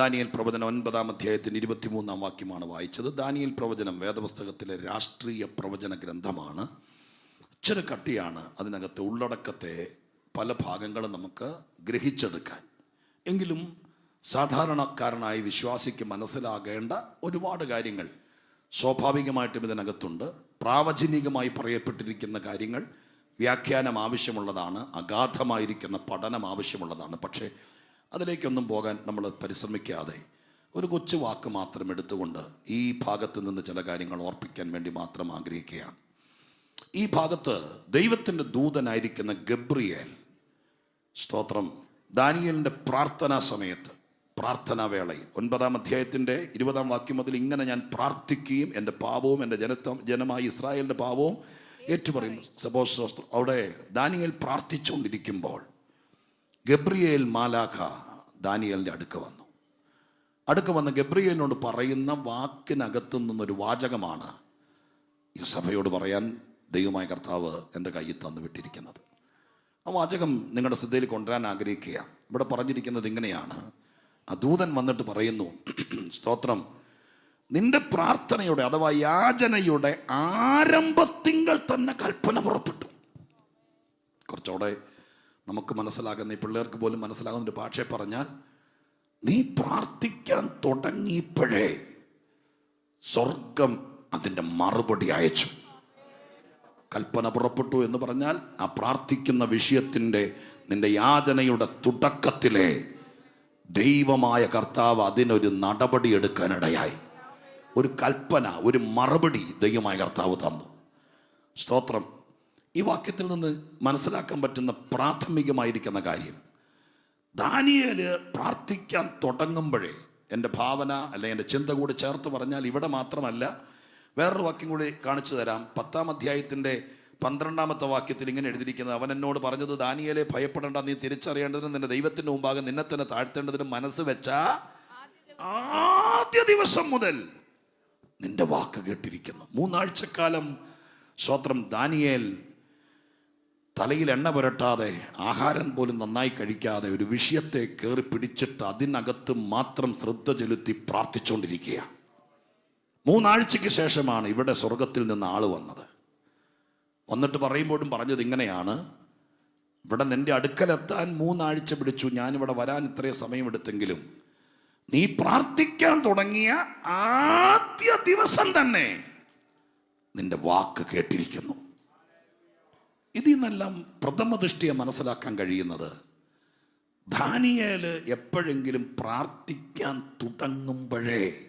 ദാനിയൽ പ്രവചനം ഒൻപതാം അധ്യായത്തിന് ഇരുപത്തിമൂന്നാം വാക്യമാണ് വായിച്ചത്. ദാനിയൽ പ്രവചനം വേദപുസ്തകത്തിലെ രാഷ്ട്രീയ പ്രവചന ഗ്രന്ഥമാണ്. ഇച്ചിരി കട്ടിയാണ് അതിനകത്തെ ഉള്ളടക്കത്തെ പല ഭാഗങ്ങളും നമുക്ക് ഗ്രഹിച്ചെടുക്കാൻ. എങ്കിലും സാധാരണക്കാരനായി വിശ്വാസിക്ക് മനസ്സിലാകേണ്ട ഒരുപാട് കാര്യങ്ങൾ സ്വാഭാവികമായിട്ടും ഇതിനകത്തുണ്ട്. പ്രാവചനികമായി പറയപ്പെട്ടിരിക്കുന്ന കാര്യങ്ങൾ വ്യാഖ്യാനം ആവശ്യമുള്ളതാണ് അഗാധമായിരിക്കുന്ന പഠനം ആവശ്യമുള്ളതാണ്. പക്ഷേ അതിലേക്കൊന്നും പോകാൻ നമ്മൾ പരിശ്രമിക്കാതെ ഒരു കൊച്ചു വാക്ക് മാത്രം എടുത്തുകൊണ്ട് ഈ ഭാഗത്ത് നിന്ന് ചില കാര്യങ്ങൾ ഓർപ്പിക്കാൻ വേണ്ടി മാത്രം ആഗ്രഹിക്കുകയാണ്. ഈ ഭാഗത്ത് ദൈവത്തിന്റെ ദൂതനായിരിക്കുന്ന ഗബ്രിയേൽ സ്തോത്രം ദാനിയലിന്റെ പ്രാർത്ഥനാ സമയത്ത് പ്രാർത്ഥനാ വേളയിൽ ഒൻപതാം അധ്യായത്തിന്റെ ഇരുപതാം വാക്യം മുതൽ ഇങ്ങനെ ഞാൻ പ്രാർത്ഥിക്കുകയും എന്റെ പാപവും എന്റെ ജനത്വം ജനമായ ഇസ്രായേലിന്റെ പാപവും ഏറ്റുപറയും സപ്പോസ് അവിടെ ദാനിയൽ പ്രാർത്ഥിച്ചുകൊണ്ടിരിക്കുമ്പോൾ ഗബ്രിയേൽ മാലാഖ ദാനിയലിന്റെ അടുക്ക വന്നു. അടുക്ക വന്ന് ഗബ്രിയേലിനോട് പറയുന്ന വാക്കിനകത്തു നിന്നൊരു വാചകമാണ് ഈ സഭയോട് പറയാൻ ദൈവമായ കർത്താവ് എന്റെ കയ്യിൽ തന്നു വിട്ടിരിക്കുന്നത്. ആ വാചകം നിങ്ങളുടെ ശ്രദ്ധയിൽ കൊണ്ടുവരാൻ ആഗ്രഹിക്കുക. ഇവിടെ പറഞ്ഞിരിക്കുന്നത് ഇങ്ങനെയാണ്. ആ ദൂതൻ വന്നിട്ട് പറയുന്നു സ്തോത്രം നിന്റെ പ്രാർത്ഥനയുടെ അഥവാ യാചനയുടെ ആരംഭത്തിങ്കൾ തന്നെ കൽപ്പന പുറപ്പെട്ടു. കുറച്ചുകൂടെ നമുക്ക് മനസ്സിലാകുന്ന ഈ പിള്ളേർക്ക് പോലും മനസ്സിലാകുന്ന ഒരു ഭാഷ പറഞ്ഞാൽ നീ പ്രാർത്ഥിക്കാൻ തുടങ്ങിയപ്പോഴേ സ്വർഗം അതിന്റെ മറുപടി അയച്ചു. കൽപ്പന പുറപ്പെട്ടു എന്ന് പറഞ്ഞാൽ ആ പ്രാർത്ഥിക്കുന്ന വിഷയത്തിന്റെ നിന്റെ യാതനയുടെ തുടക്കത്തിലെ ദൈവമായ കർത്താവ് അതിനൊരു നടപടി എടുക്കാനിടയായി. ഒരു കൽപ്പന ഒരു മറുപടി ദൈവമായ കർത്താവ് തന്നു. സ്തോത്രം. ഈ വാക്യത്തിൽ നിന്ന് മനസ്സിലാക്കാൻ പറ്റുന്ന പ്രാഥമികമായിരിക്കുന്ന കാര്യം ദാനിയേൽ പ്രാർത്ഥിക്കാൻ തുടങ്ങുമ്പോഴേ എന്റെ ഭാവന അല്ലെ എന്റെ ചിന്ത കൂടി ചേർത്ത് പറഞ്ഞാൽ ഇവിടെ മാത്രമല്ല വേറൊരു വാക്യം കൂടി കാണിച്ചു തരാം. പത്താം അധ്യായത്തിന്റെ പന്ത്രണ്ടാമത്തെ വാക്യത്തിൽ ഇങ്ങനെ എഴുതിയിരിക്കുന്നത് അവൻ എന്നോട് പറഞ്ഞത് ദാനിയലെ ഭയപ്പെടേണ്ട നീ തിരിച്ചറിയേണ്ടതിനും നിന്റെ ദൈവത്തിന്റെ മുമ്പാകെ നിന്നെ തന്നെ താഴ്ത്തേണ്ടതിനും മനസ്സ് വെച്ച ആദ്യ ദിവസം മുതൽ നിന്റെ വാക്ക് കേട്ടിരിക്കുന്നു. മൂന്നാഴ്ചക്കാലം സ്വത്രം ദാനിയേൽ തലയിൽ എണ്ണ പുരട്ടാതെ ആഹാരം പോലും നന്നായി കഴിക്കാതെ ഒരു വിഷയത്തെ കയറി പിടിച്ചിട്ട് അതിനകത്ത് മാത്രം ശ്രദ്ധ ചെലുത്തി പ്രാർത്ഥിച്ചുകൊണ്ടിരിക്കുക മൂന്നാഴ്ചയ്ക്ക് ശേഷമാണ് ഇവിടെ സ്വർഗത്തിൽ നിന്ന് ആൾ വന്നത്. വന്നിട്ട് പറയുമ്പോഴും പറഞ്ഞത് ഇങ്ങനെയാണ്. ഇവിടെ നിന്റെ അടുക്കലെത്താൻ മൂന്നാഴ്ച പിടിച്ചു. ഞാനിവിടെ വരാൻ ഇത്രയും സമയമെടുത്തെങ്കിലും നീ പ്രാർത്ഥിക്കാൻ തുടങ്ങിയ ആദ്യ ദിവസം തന്നെ നിന്റെ വാക്ക് കേട്ടിരിക്കുന്നു. ഇതിൽ നിന്നെല്ലാം പ്രഥമ ദൃഷ്ടിയെ മനസ്സിലാക്കാൻ കഴിയുന്നത് ദാനിയേൽ എപ്പോഴെങ്കിലും പ്രാർത്ഥിക്കാൻ തുടങ്ങുമ്പോഴേ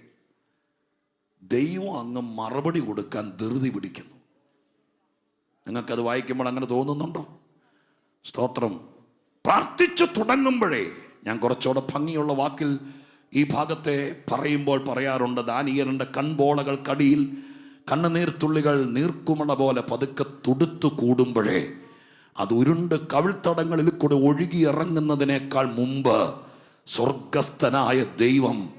ദൈവം അങ്ങ് മറുപടി കൊടുക്കാൻ ധൃതി പിടിക്കുന്നു. നിങ്ങൾക്കത് വായിക്കുമ്പോൾ അങ്ങനെ തോന്നുന്നുണ്ടോ? സ്തോത്രം. പ്രാർത്ഥിച്ചു തുടങ്ങുമ്പോഴേ ഞാൻ കുറച്ചുകൂടെ ഭംഗിയുള്ള വാക്കിൽ ഈ ഭാഗത്തെ പറയുമ്പോൾ പറയാറുണ്ട് ദാനിയലിന്റെ കൺപോളകൾക്കടിയിൽ കണ്ണുനീർത്തുള്ളികൾ നീർക്കുമണ പോലെ പതുക്കെ തുടുത്തു കൂടുമ്പോഴേ അത് ഉരുണ്ട് കവിൾത്തടങ്ങളിൽ കൂടെ ഒഴുകി ഇറങ്ങുന്നതിനേക്കാൾ മുമ്പ് സ്വർഗസ്ഥനായ ദൈവം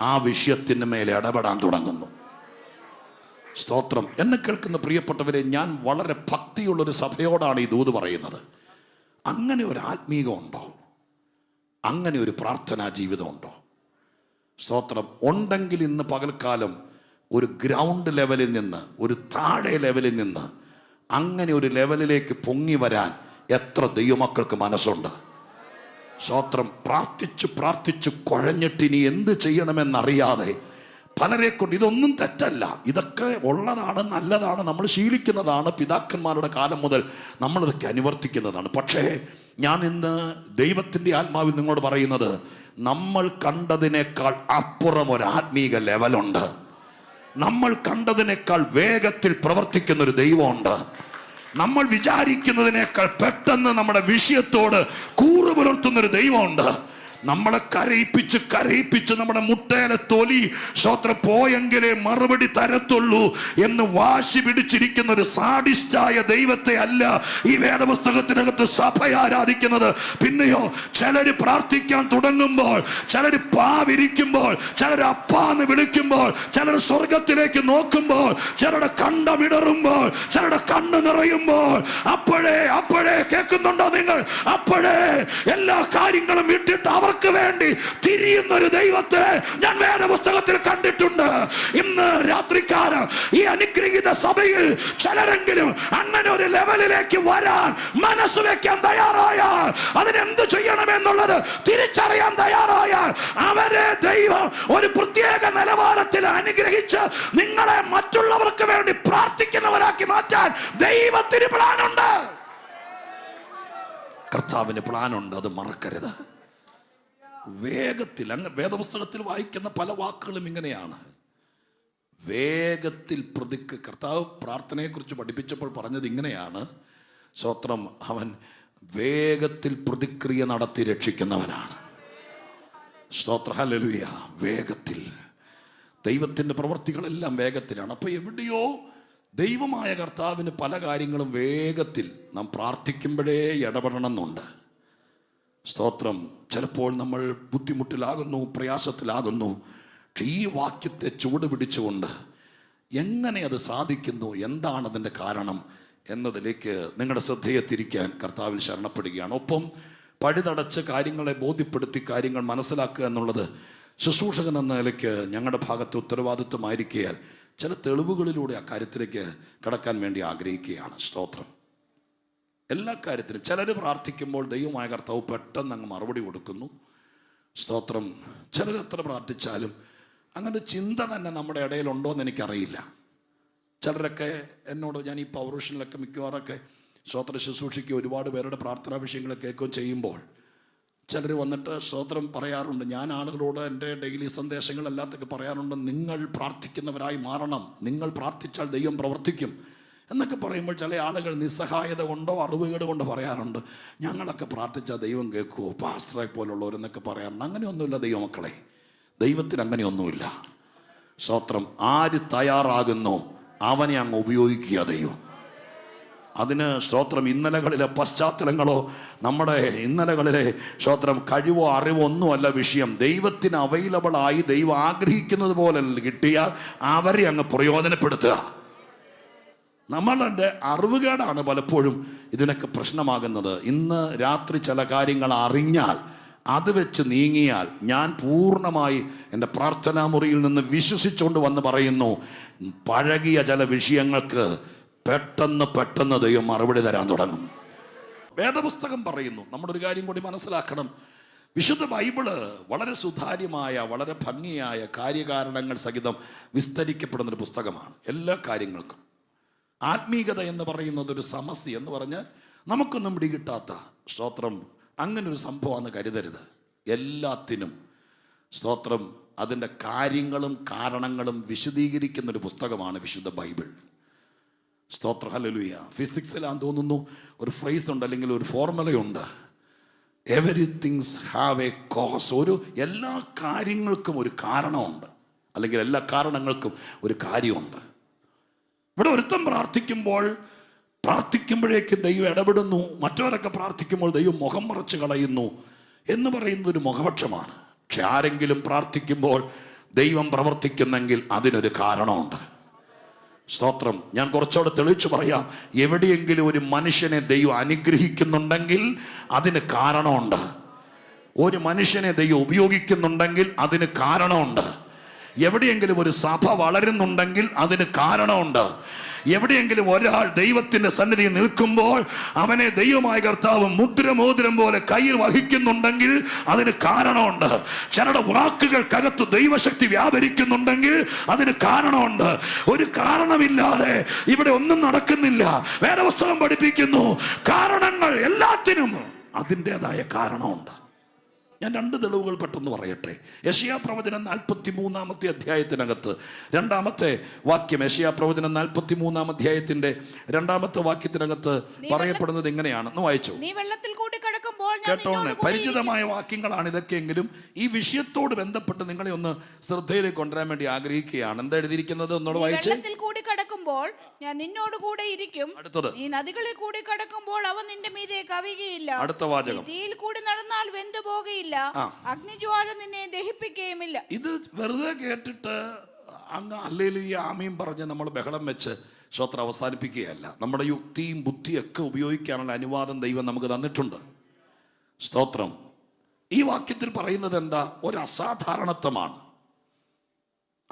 ആ വിഷയത്തിന് മേലെ ഇടപെടാൻ തുടങ്ങുന്നു. സ്തോത്രം. എന്നെ കേൾക്കുന്ന പ്രിയപ്പെട്ടവരെ ഞാൻ വളരെ ഭക്തിയുള്ളൊരു സഭയോടാണ് ഈ ദൂത് പറയുന്നത്. അങ്ങനെ ഒരു ആത്മീകമുണ്ടോ? അങ്ങനെ ഒരു പ്രാർത്ഥനാ ജീവിതമുണ്ടോ? സ്തോത്രം. ഉണ്ടെങ്കിൽ ഇന്ന് പകൽക്കാലം ഒരു ഗ്രൗണ്ട് ലെവലിൽ നിന്ന് ഒരു താഴെ ലെവലിൽ നിന്ന് അങ്ങനെ ഒരു ലെവലിലേക്ക് പൊങ്ങി വരാൻ എത്ര ദൈവമക്കൾക്ക് മനസ്സുണ്ട്? സ്തോത്രം പ്രാർത്ഥിച്ചു പ്രാർത്ഥിച്ചു കുഴഞ്ഞിട്ട് ഇനി എന്ത് ചെയ്യണമെന്നറിയാതെ പലരെ കൊണ്ട് ഇതൊന്നും തെറ്റല്ല. ഇതൊക്കെ ഉള്ളതാണ് നല്ലതാണ് നമ്മൾ ശീലിക്കുന്നതാണ് പിതാക്കന്മാരുടെ കാലം മുതൽ നമ്മളിതൊക്കെ അനുവർത്തിക്കുന്നതാണ്. പക്ഷേ ഞാൻ ഇന്ന് ദൈവത്തിന്റെ ആത്മാവിൽ നിങ്ങളോട് പറയുന്നത് നമ്മൾ കണ്ടതിനേക്കാൾ അപ്പുറം ഒരു ആത്മീക ലെവലുണ്ട് നമ്മൾ കണ്ടതിനേക്കാൾ വേഗത്തിൽ പ്രവർത്തിക്കുന്ന ഒരു ദൈവമുണ്ട്. നമ്മൾ വിചാരിക്കുന്നതിനേക്കാൾ പെട്ടെന്ന് നമ്മുടെ വിഷയത്തോട് കൂറു പുലർത്തുന്ന ഒരു ദൈവമുണ്ട്. നമ്മളെ കരയിപ്പിച്ച് കരയിപ്പിച്ച് നമ്മുടെ മുട്ടേനെ തൊലി. ശ്രോത്ര പോയെങ്കിലേ മറുപടി തരത്തുള്ളൂ എന്ന് വാശി പിടിച്ചിരിക്കുന്ന ഒരു സാഡിസ്റ്റായ ദൈവത്തെ അല്ല ഈ വേദപുസ്തകത്തിനകത്ത് സഭ ആരാധിക്കുന്നത്. പിന്നെയോ ചിലര് പ്രാർത്ഥിക്കാൻ തുടങ്ങുമ്പോൾ ചിലര് പാവിരിക്കുമ്പോൾ ചിലർ അപ്പാന്ന് വിളിക്കുമ്പോൾ ചിലർ സ്വർഗത്തിലേക്ക് നോക്കുമ്പോൾ ചിലരുടെ കണ്ടമിടറുമ്പോൾ ചിലരുടെ കണ്ണ് നിറയുമ്പോൾ അപ്പോഴേ അപ്പോഴേ കേൾക്കുന്നുണ്ടോ നിങ്ങൾ? അപ്പോഴേ എല്ലാ കാര്യങ്ങളും വിട്ടിട്ട് അവർ മറ്റുള്ളവർക്ക് വേണ്ടി തിരിയുന്ന ഒരു ദൈവത്തെ ഞാൻ വേദപുസ്തകത്തിൽ കണ്ടിട്ടുണ്ട്. ഇന്ന് രാത്രിക്കാലം ഈ അനുഗ്രഹീത സഭയിൽ ചിലരെങ്കിലും അങ്ങനെ ഒരു ലെവലിലേക്ക് വരാൻ മനസ്സ് വെക്കാൻ തയ്യാറായാൽ അതിനെന്ത് ചെയ്യണമെന്നുള്ളത് തിരിച്ചറിയാൻ തയ്യാറായാൽ അവരെ ദൈവം ഒരു പ്രത്യേക നിലവാരത്തിൽ അനുഗ്രഹിച്ച് നിങ്ങളെ മറ്റുള്ളവർക്ക് വേണ്ടി പ്രാർത്ഥിക്കുന്നവരാക്കി മാറ്റാൻ ദൈവത്തിന് പ്ലാനുണ്ട് കർത്താവിന് പ്ലാനുണ്ട് അത് മറക്കരുത്. വേഗത്തിൽ അങ്ങ് വേദപുസ്തകത്തിൽ വായിക്കുന്ന പല വാക്കുകളും ഇങ്ങനെയാണ്. വേഗത്തിൽ പ്രതിക്ക് കർത്താവ് പ്രാർത്ഥനയെക്കുറിച്ച് പഠിപ്പിച്ചപ്പോൾ പറഞ്ഞത് ഇങ്ങനെയാണ്. സ്വത്രം അവൻ വേഗത്തിൽ പ്രതിക്രിയ നടത്തി രക്ഷിക്കുന്നവനാണ്. സ്തോത്ര ലലുയ വേഗത്തിൽ. ദൈവത്തിന്റെ പ്രവൃത്തികളെല്ലാം വേഗത്തിലാണ്. അപ്പോൾ എവിടെയോ ദൈവമായ കർത്താവിന് പല കാര്യങ്ങളും വേഗത്തിൽ നാം പ്രാർത്ഥിക്കുമ്പോഴേ ഇടപെടണമെന്നുണ്ട്. സ്തോത്രം. ചിലപ്പോൾ നമ്മൾ ബുദ്ധിമുട്ടിലാകുന്നു പ്രയാസത്തിലാകുന്നു. ഈ വാക്യത്തെ ചുവട് പിടിച്ചുകൊണ്ട് എങ്ങനെ അത് സാധിക്കുന്നു എന്താണ് അതിന്റെ കാരണം എന്നതിലേക്ക് നിങ്ങളുടെ ശ്രദ്ധയെ തിരിക്കാൻ കർത്താവിൽ ശരണപ്പെടുകയാണ്. ഒപ്പം പഴുതടച്ച് കാര്യങ്ങളെ ബോധ്യപ്പെടുത്തി കാര്യങ്ങൾ മനസ്സിലാക്കുക എന്നുള്ളത് ശുശ്രൂഷകൻ എന്ന നിലയ്ക്ക് ഞങ്ങളുടെ ഭാഗത്ത് ഉത്തരവാദിത്വമായിരിക്കയാൽ ചില തെളിവുകളിലൂടെ ആ കാര്യത്തിലേക്ക് കടക്കാൻ വേണ്ടി ആഗ്രഹിക്കുകയാണ്. സ്തോത്രം. എല്ലാ കാര്യത്തിലും. ചിലർ പ്രാർത്ഥിക്കുമ്പോൾ ദൈവമായ കർത്താവ് പെട്ടെന്ന് അങ്ങ് മറുപടി കൊടുക്കുന്നു. സ്തോത്രം. ചിലർ എത്ര പ്രാർത്ഥിച്ചാലും അങ്ങനെ ചിന്ത തന്നെ നമ്മുടെ ഇടയിലുണ്ടോ എന്ന് എനിക്കറിയില്ല. ചിലരൊക്കെ എന്നോട് ഞാൻ ഈ പൗരുഷനിലൊക്കെ മിക്കവാറൊക്കെ സ്തോത്ര ശുശ്രൂഷയ്ക്ക് ഒരുപാട് പേരുടെ പ്രാർത്ഥനാ വിഷയങ്ങൾ കേൾക്കുകയും ചെയ്യുമ്പോൾ ചിലർ വന്നിട്ട് സ്തോത്രം പറയാറുണ്ട്. ഞാൻ ആളുകളോട് എന്റെ ഡെയിലി സന്ദേശങ്ങളെല്ലാത്തൊക്കെ പറയാറുണ്ട്. നിങ്ങൾ പ്രാർത്ഥിക്കുന്നവരായി മാറണം. നിങ്ങൾ പ്രാർത്ഥിച്ചാൽ ദൈവം പ്രവർത്തിക്കും. എന്നൊക്കെ പറയുമ്പോൾ ചില ആളുകൾ നിസ്സഹായത കൊണ്ടോ അറിവുകേട് കൊണ്ടോ പറയാറുണ്ട്. ഞങ്ങളൊക്കെ പ്രാർത്ഥിച്ചാൽ ദൈവം കേൾക്കുമോ പാസ്റ്ററെ പോലുള്ളവരെന്നൊക്കെ പറയാറുണ്ട്. അങ്ങനെയൊന്നുമില്ല ദൈവമക്കളെ. ദൈവത്തിന് അങ്ങനെയൊന്നുമില്ല. സ്തോത്രം ആര് തയ്യാറാകുന്നു അവനെ അങ്ങ് ഉപയോഗിക്കുക ദൈവം. അതിന് സ്തോത്രം ഇന്നലകളിലെ പശ്ചാത്തലങ്ങളോ നമ്മുടെ ഇന്നലകളിലെ സ്തോത്രം കഴിവോ അറിവോ ഒന്നുമല്ല വിഷയം. ദൈവത്തിന് അവൈലബിൾ ആയി ദൈവം ആഗ്രഹിക്കുന്നത് പോലെ കിട്ടിയാൽ അവരെ അങ്ങ് പ്രയോജനപ്പെടുത്തുക. നമ്മളുടെ അറിവുകേടാണ് പലപ്പോഴും ഇതിനൊക്കെ പ്രശ്നമാകുന്നത്. ഇന്ന് രാത്രി ചില കാര്യങ്ങൾ അറിഞ്ഞാൽ അത് വെച്ച് നീങ്ങിയാൽ ഞാൻ പൂർണമായി എന്റെ പ്രാർത്ഥനാ മുറിയിൽ നിന്ന് വിശ്വസിച്ചുകൊണ്ട് വന്ന് പറയുന്നു പഴകിയ ചില വിഷയങ്ങൾക്ക് പെട്ടെന്ന് പെട്ടെന്ന് ദൈവം മറുപടി തരാൻ തുടങ്ങും. വേദപുസ്തകം പറയുന്നു നമ്മുടെ ഒരു കാര്യം കൂടി മനസ്സിലാക്കണം. വിശുദ്ധ ബൈബിൾ വളരെ സുതാര്യമായ വളരെ ഭംഗിയായ കാര്യകാരണങ്ങൾ സഹിതം വിസ്തരിക്കപ്പെടുന്ന ഒരു പുസ്തകമാണ് എല്ലാ കാര്യങ്ങൾക്കും. ആത്മീകത എന്ന് പറയുന്നത് ഒരു സമസ്യ എന്ന് പറഞ്ഞാൽ നമുക്കൊന്നും പിടികിട്ടാത്ത സ്തോത്രം അങ്ങനെ ഒരു സംഭവമാണ് കരുതരുത്. എല്ലാത്തിനും സ്തോത്രം അതിന്റെ കാര്യങ്ങളും കാരണങ്ങളും വിശദീകരിക്കുന്ന ഒരു പുസ്തകമാണ് വിശുദ്ധ ബൈബിൾ. സ്തോത്ര ഹലലുയ ഫിസിക്സിലാന്ന് തോന്നുന്നു ഒരു ഫ്രേസ് ഉണ്ട് അല്ലെങ്കിൽ ഒരു ഫോർമുലയുണ്ട് തിങ്സ് ഹാവ് എ കോസ് ഒരു എല്ലാ കാര്യങ്ങൾക്കും ഒരു കാരണമുണ്ട്. അല്ലെങ്കിൽ എല്ലാ കാരണങ്ങൾക്കും ഒരു കാര്യമുണ്ട്. ഇവിടെ ഒരുത്തം പ്രാർത്ഥിക്കുമ്പോൾ പ്രാർത്ഥിക്കുമ്പോഴേക്ക് ദൈവം ഇടപെടുന്നു മറ്റവരൊക്കെ പ്രാർത്ഥിക്കുമ്പോൾ ദൈവം മുഖം മറച്ച് കളയുന്നു എന്ന് പറയുന്നത് ഒരു മുഖപക്ഷമാണ്. പക്ഷെ ആരെങ്കിലും പ്രാർത്ഥിക്കുമ്പോൾ ദൈവം പ്രവർത്തിക്കുന്നെങ്കിൽ അതിനൊരു കാരണമുണ്ട്. സ്തോത്രം. ഞാൻ കുറച്ചുകൂടെ തെളിയിച്ചു പറയാം. എവിടെയെങ്കിലും ഒരു മനുഷ്യനെ ദൈവം അനുഗ്രഹിക്കുന്നുണ്ടെങ്കിൽ അതിന് കാരണമുണ്ട്. ഒരു മനുഷ്യനെ ദൈവം ഉപയോഗിക്കുന്നുണ്ടെങ്കിൽ അതിന് കാരണമുണ്ട്. എവിടെയെങ്കിലും ഒരു സഭ വളരുന്നുണ്ടെങ്കിൽ അതിന് കാരണമുണ്ട്. എവിടെയെങ്കിലും ഒരാൾ ദൈവത്തിന്റെ സന്നിധി നിൽക്കുമ്പോൾ അവനെ ദൈവമായ കർത്താവ് മുദ്രമോതിരം പോലെ കയ്യിൽ വഹിക്കുന്നുണ്ടെങ്കിൽ അതിന് കാരണമുണ്ട്. ചിലരുടെ വാക്കുകൾക്കകത്ത് ദൈവശക്തി വ്യാപരിക്കുന്നുണ്ടെങ്കിൽ അതിന് കാരണമുണ്ട്. ഒരു കാരണമില്ലാതെ ഇവിടെ ഒന്നും നടക്കുന്നില്ല. വേറെ പുസ്തകം പഠിപ്പിക്കുന്നു കാരണങ്ങൾ എല്ലാത്തിനും അതിന്റെതായ കാരണമുണ്ട്. ഞാൻ രണ്ട് തെളിവുകൾ പെട്ടെന്ന് പറയട്ടെ. യശയാ പ്രവചനം നാൽപ്പത്തി മൂന്നാമത്തെ അധ്യായത്തിനകത്ത്. രണ്ടാമത്തെ വാക്യം യശയാ പ്രവചനം നാൽപ്പത്തി മൂന്നാം അധ്യായത്തിന്റെ രണ്ടാമത്തെ വാക്യത്തിനകത്ത് പറയപ്പെടുന്നത് എങ്ങനെയാണെന്ന് വായിച്ചു. നീ വെള്ളത്തിൽ കൂടി കിടക്കുമ്പോൾ കേട്ടോണേ പരിചിതമായ വാക്യങ്ങളാണ് ഇതൊക്കെയെങ്കിലും ഈ വിഷയത്തോട് ബന്ധപ്പെട്ട് നിങ്ങളെ ഒന്ന് ശ്രദ്ധയിലേക്ക് കൊണ്ടുവരാൻ വേണ്ടി ആഗ്രഹിക്കുകയാണ്. എന്താ എഴുതിയിരിക്കുന്നത്? ഒന്നോട് വായിച്ചു. കൂടി കിടക്കുമ്പോൾ ഞാൻ നിന്നോട് കൂടെ ഇരിക്കും. അടുത്തത്. നീ നദികളിൽ കൂടി കടക്കുമ്പോൾ അവ നിന്റെ മീതെ കവികയില്ല അടുത്ത വാചകം. തീയിൽ കൂടി നടന്നാൽ വെന്തു പോകുകയില്ല. അഗ്നിജ്വാല നിന്നെ ദഹിപ്പിക്കുകയുമില്ല. ഇത് വെറുതെ കേട്ടിട്ട് അങ്ങ് അല്ലെങ്കിൽ ഈ ആമയും പറഞ്ഞ് നമ്മൾ ബഹളം വെച്ച് ശ്രോത്ര അവസാനിപ്പിക്കുകയല്ല. നമ്മുടെ യുക്തിയും ബുദ്ധിയൊക്കെ ഉപയോഗിക്കാനുള്ള അനുവാദം ദൈവം നമുക്ക് തന്നിട്ടുണ്ട്. സ്തോത്രം. ഈ വാക്യത്തിൽ പറയുന്നത് എന്താ? ഒരു അസാധാരണത്വമാണ്.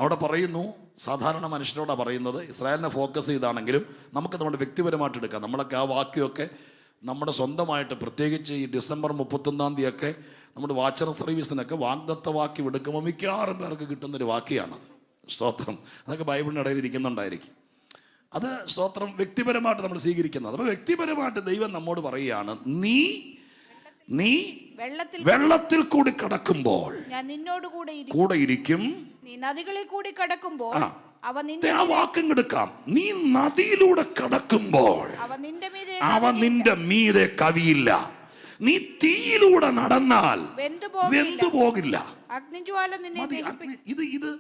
അവിടെ പറയുന്നു സാധാരണ മനുഷ്യരോടാണ് പറയുന്നത് ഇസ്രായേലിനെ ഫോക്കസ് ചെയ്താണെങ്കിലും നമുക്ക് നമ്മുടെ വ്യക്തിപരമായിട്ട് എടുക്കാം. നമ്മളൊക്കെ ആ വാക്യമൊക്കെ നമ്മുടെ സ്വന്തമായിട്ട് പ്രത്യേകിച്ച് ഈ ഡിസംബർ മുപ്പത്തൊന്നാം തീയതിയൊക്കെ നമ്മുടെ വാച്ചർ സർവീസിനൊക്കെ വാഗ്ദത്ത വാക്യം എടുക്കുമ്പോൾ മിക്കവാറും പേർക്ക് കിട്ടുന്നൊരു വാക്യമാണത്. സ്തോത്രം. അതൊക്കെ ബൈബിളിന്റെ ഇടയിൽ ഇരിക്കുന്നുണ്ടായിരിക്കും. അത് സ്തോത്രം വ്യക്തിപരമായിട്ട് നമ്മൾ സ്വീകരിക്കുന്നത്. അപ്പോൾ വ്യക്തിപരമായിട്ട് ദൈവം നമ്മോട് പറയുകയാണ് നീ നീ വെള്ളത്തിൽ വെള്ളത്തിൽ കൂടി കടക്കുമ്പോൾ ഞാൻ നിന്നോട് കൂടെ കൂടെ ഇരിക്കും. നീ നദികളിൽ കൂടി കടക്കുമ്പോൾ അവ നിന്റെ ആ വാക്കും എടുക്കാം. നീ നദിയിലൂടെ കടക്കുമ്പോൾ അവ നിന്റെ മീതെ അവ നിന്റെ മീതെ കവിയില്ല. നീ തീയിലൂടെ നടന്നാൽ വെന്തു പോകില്ല. അഗ്നിജ്വാല നിന്നെ ഇത് ഇത്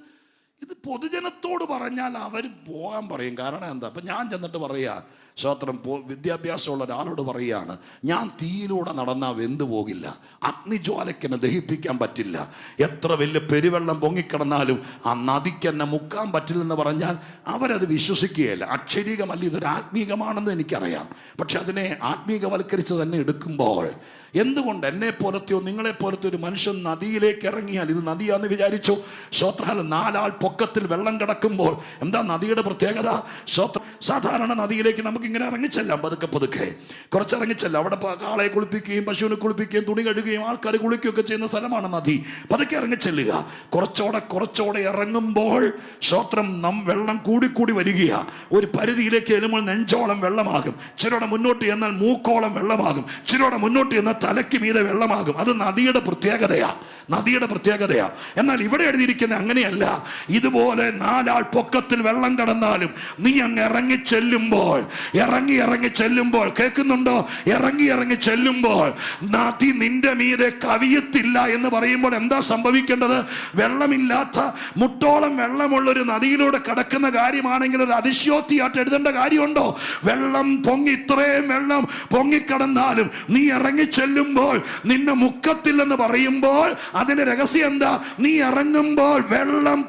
ഇത് പൊതുജനത്തോട് പറഞ്ഞാൽ അവർ പോകാൻ പറയും. കാരണം എന്താ? അപ്പം ഞാൻ ചെന്നിട്ട് പറയാ സ്വത്രം വിദ്യാഭ്യാസമുള്ള ഒരാളോട് പറയുകയാണ് ഞാൻ തീയിലൂടെ നടന്നാൽ വെന്തു പോകില്ല. അഗ്നിജ്വാലയ്ക്കെന്നെ ദഹിപ്പിക്കാൻ പറ്റില്ല. എത്ര വലിയ പെരുവെള്ളം പൊങ്ങിക്കിടന്നാലും ആ നദിക്കെന്നെ മുക്കാൻ പറ്റില്ലെന്ന് പറഞ്ഞാൽ അവരത് വിശ്വസിക്കുകയില്ല. അക്ഷരീകമല്ല ഇതൊരു ആത്മീകമാണെന്ന് എനിക്കറിയാം. പക്ഷെ അതിനെ ആത്മീകവൽക്കരിച്ച് തന്നെ എടുക്കുമ്പോൾ എന്തുകൊണ്ട് എന്നെ പോലത്തെയോ നിങ്ങളെ പോലത്തെ ഒരു മനുഷ്യൻ നദിയിലേക്ക് ഇറങ്ങിയാൽ ഇത് നദിയാന്ന് വിചാരിച്ചു? ശ്രോത്രാൽ നാലാൾ പൊക്കത്തിൽ വെള്ളം കിടക്കുമ്പോൾ എന്താ നദിയുടെ പ്രത്യേകത? സ്വത്രം സാധാരണ നദിയിലേക്ക് നമുക്ക് ഇങ്ങനെ ഇറങ്ങിച്ചെല്ലാം പതുക്കെ പതുക്കെ. കുറച്ച് ഇറങ്ങിച്ചെല്ലാം അവിടെ കാളെ കുളിപ്പിക്കുകയും പശുവിനെ കുളിപ്പിക്കുകയും തുണി കഴുകുകയും ആൾക്കാർ കുളിക്കുകയൊക്കെ ചെയ്യുന്ന സ്ഥലമാണ് നദി. പതുക്കെ ഇറങ്ങിച്ചെല്ലുക. കുറച്ചോടെ കുറച്ചോടെ ഇറങ്ങുമ്പോൾ ശ്രോത്രം നം വെള്ളം കൂടിക്കൂടി വരികയാ. ഒരു പരിധിയിലേക്ക് ചെല്ലുമ്പോൾ നെഞ്ചോളം വെള്ളമാകും. ചിരോടെ മുന്നോട്ട് എന്നാൽ മൂക്കോളം വെള്ളമാകും. ചിരോടെ മുന്നോട്ട് എന്നാൽ തലയ്ക്ക് മീതെ വെള്ളമാകും. അത് നദിയുടെ പ്രത്യേകതയാ. നദിയുടെ പ്രത്യേകതയാ. എന്നാൽ ഇവിടെ എഴുതിയിരിക്കുന്ന അങ്ങനെയല്ല. ഇതുപോലെ നാലാൾ പൊക്കത്തിൽ വെള്ളം കടന്നാലും നീ അങ്ങ് ഇറങ്ങി ചെല്ലുമ്പോൾ ഇറങ്ങി ഇറങ്ങി ചെല്ലുമ്പോൾ കേൾക്കുന്നുണ്ടോ? ഇറങ്ങി ഇറങ്ങി ചെല്ലുമ്പോൾ നദി നിന്റെ മീതെ കവിയത്തില്ല എന്ന് പറയുമ്പോൾ എന്താ സംഭവിക്കേണ്ടത്? വെള്ളമില്ലാത്ത മുട്ടോളം വെള്ളമുള്ള ഒരു നദിയിലൂടെ കടക്കുന്ന കാര്യമാണെങ്കിൽ ഒരു അതിശയോക്തിയായിട്ട് എഴുതേണ്ട കാര്യമുണ്ടോ? വെള്ളം പൊങ്ങി ഇത്രയും വെള്ളം പൊങ്ങിക്കടന്നാലും നീ ഇറങ്ങി ചെല്ലുമ്പോൾ നിന്നെ മുക്കത്തില്ലെന്ന് പറയുമ്പോൾ അതിന്റെ രഹസ്യം എന്താ? നീ ഇറങ്ങുമ്പോൾ വെള്ളം